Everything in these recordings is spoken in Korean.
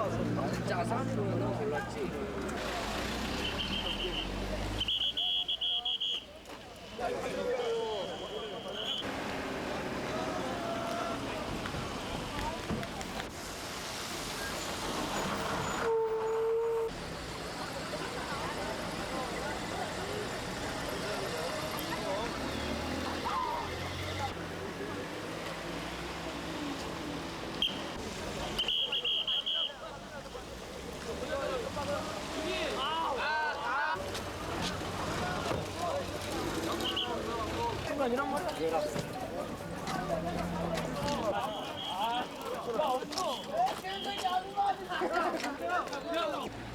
아시는 사람 들 어가는 거하고 사람 들어.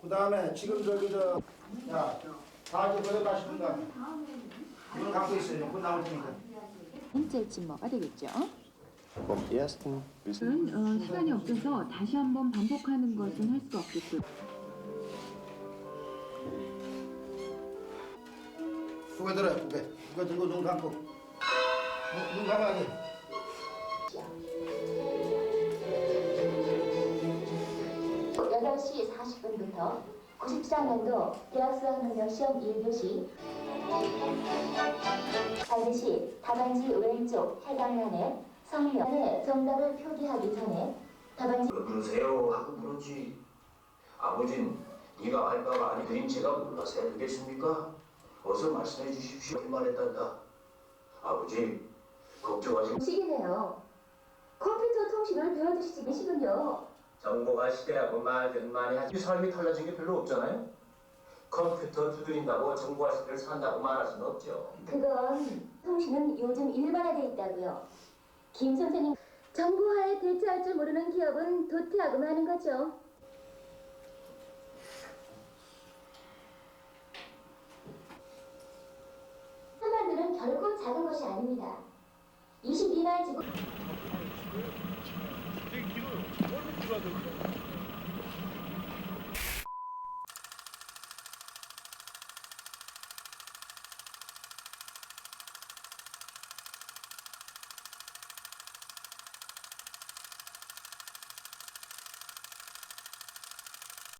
그 다음에 지금 저기 저, 야, 다 이제 버려 가시는 거 이걸 갖고 있어요. 곧 나올 테니까. 번째쯤 뭐가 되겠죠? Vom ersten bis 은 어, 시간이 없어서 다시 한번 반복하는 것은 할 수가 없겠고요. 고개 들어요, 고개. 고개 들고 눈 감고. 눈, 눈 감아야지. 여덟 시 40분부터 94년도 대학 수학능력 시험 1교시 반드시 답안지 왼쪽 해당 란에 성명의 정답을 표기하기 전에 답안지 왜 그러세요? 하고 물었지. 아버진 네가 알바가 아니 그림체가 몰라서 해야 되겠습니까? 어서 말씀해 주십시오. 말했단다. 아버지 걱정하지 시기네요. 컴퓨터 통신을 배워두시지 계시군요. 정보가 시대라고 말든 많이 하지 삶이 달라진 게 별로 없잖아요. 컴퓨터 두드린다고 정보화 시대를 산다고 말할 수는 없죠. 그건 통신은 요즘 일반화돼 있다고요. 김 선생님, 정보화에 대처할 줄 모르는 기업은 도태하고 마는 거죠. 한반도는 결코 작은 것이 아닙니다. 22만 지구 되게 길어요 얼마 길어야